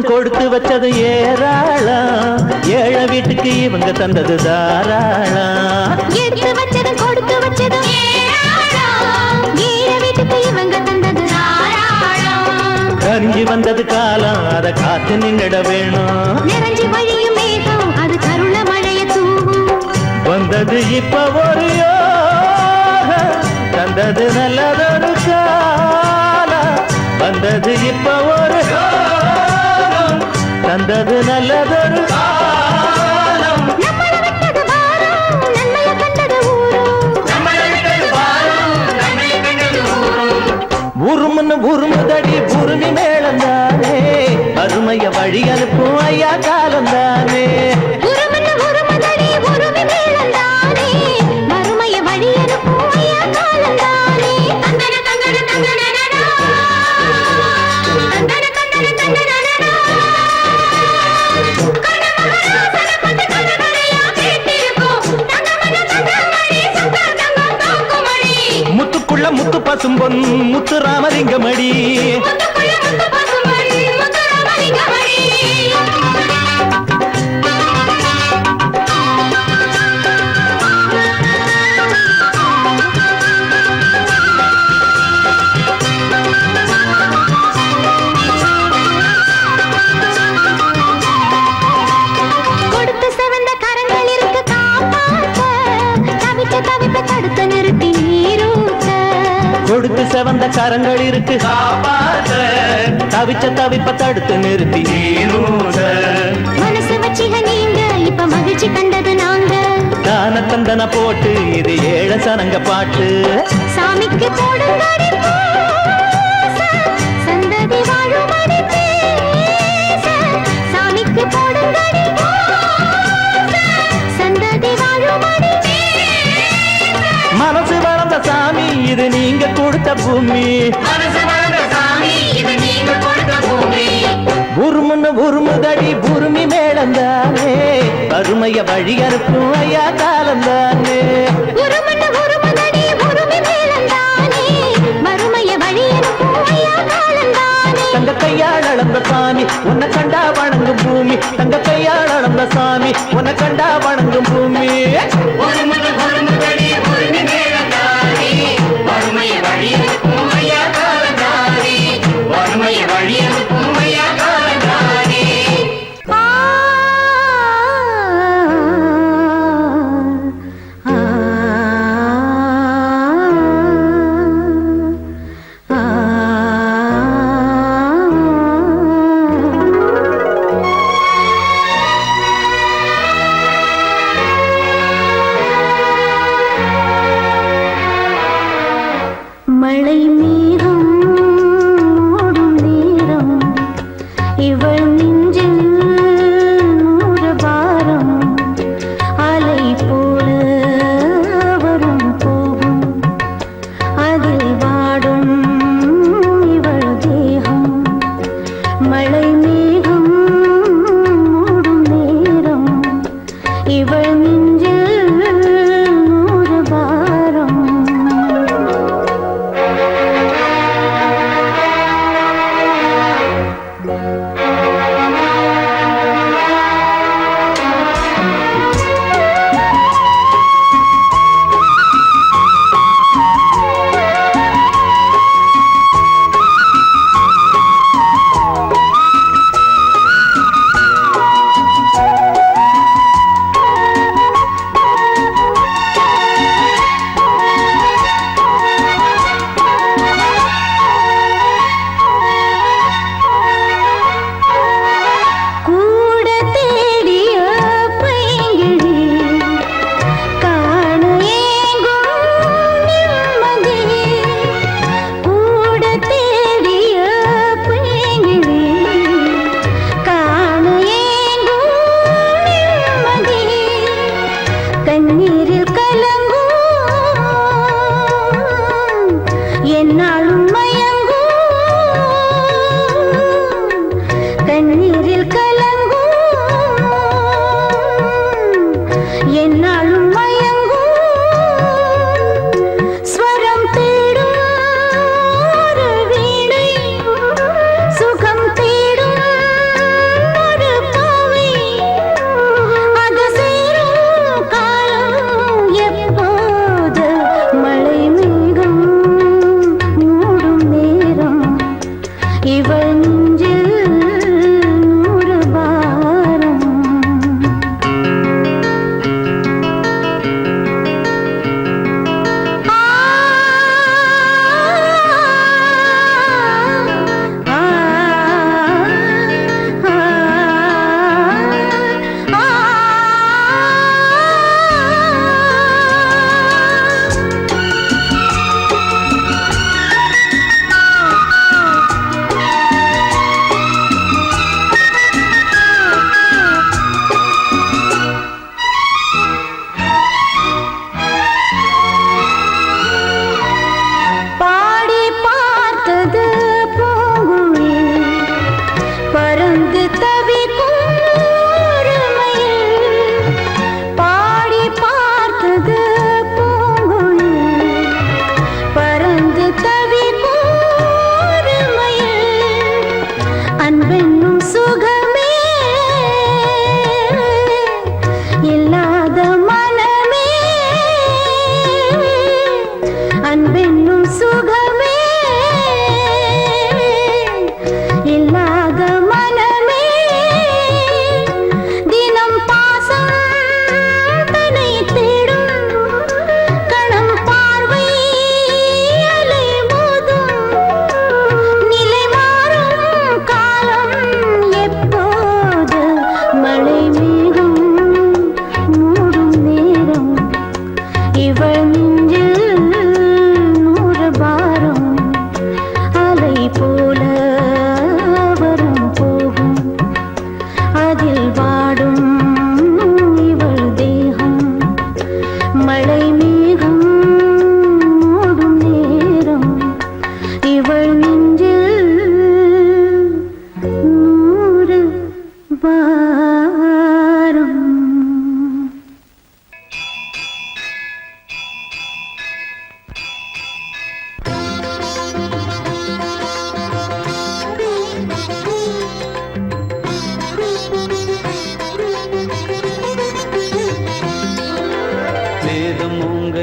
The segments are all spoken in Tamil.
வச்சதும் கொடுத்து வச்சதும் ஏராளம். ஏழை வீட்டுக்கு இவங்க தந்தது தாராளம். எடுத்து வச்சதும் கொடுத்து வச்சதும் கரிஞ்சு வந்தது காலம் அதை காத்து நின்னுட வேணும். நிறைஞ்சி வழியும் மேகம் அது கருண மழைய தூவும். வந்தது இப்ப ஒரு தந்தது நல்லதொரு காலம். வந்தது இப்ப ஒரு தந்தது நல்லதொரு உருமுன்னு உருமுதடி உருமி மேளந்தானே அருமைய வழி அனுப்பும் முத்து பசும்பொன் செவந்த கரங்கள் இருக்கு. தவிச்ச தவிப்ப தடுத்து நிறுத்தி மனசு வச்சிக நீங்க இப்ப மகிழ்ச்சி கண்டது நாங்க. தான தந்தன போட்டு இது ஏழ சனங்க பாட்டு. சாமிக்கு போடுங்கடி பூச, சந்ததி வாழுமடி பேச. சாமிக்கு போடுங்கடி சாமி இது நீங்க கொடுத்த பூமி. உருமுன்னு உருமுதடி உருமி வழி அனுப்பும் ஐயா உருமி மேளந்தானே. மறுமைய வழி அனுப்பும் ஐயா காலந்தானே. தங்க கையால் அளந்த சாமி உன்னை கண்டா வணங்கும் பூமி. தங்க கையால் அளந்த சாமி உன்னை கண்டா வணங்கும் பூமி.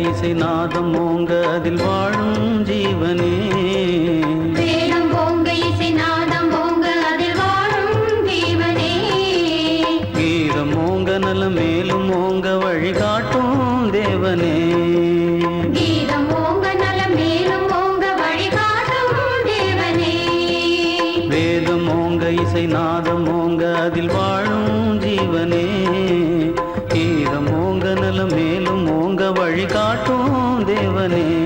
இசை நாதம் ஓங்க அதில் வாழும் ஜீவனே. காட்டும் தேவனே.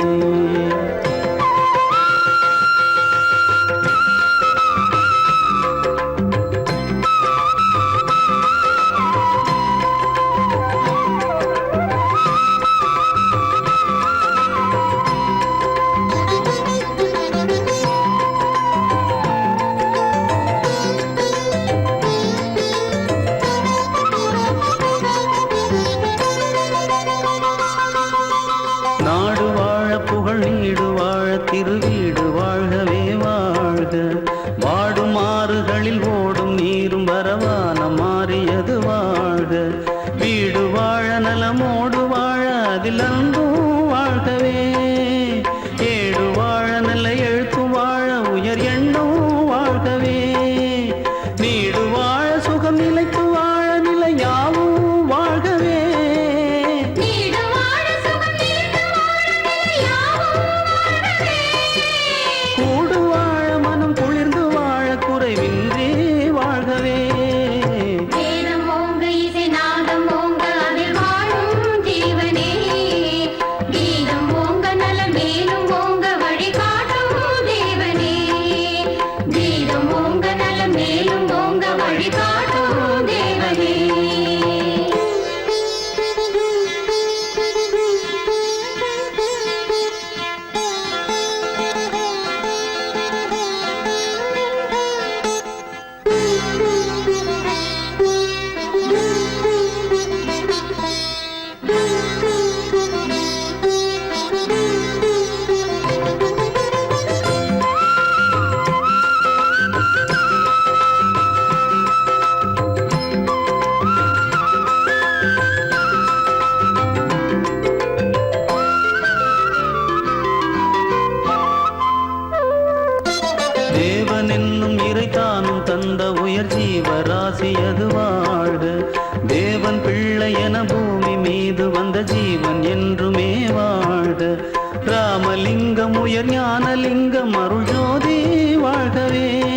ஜீவராசி அது வாழ்க. தேவன் பிள்ளை என பூமி மீது வந்த ஜீவன் என்றுமே வாழ்க. ராமலிங்கம் உயர் ஞானலிங்கம் அருள் ஜோதி வாழ்கவே.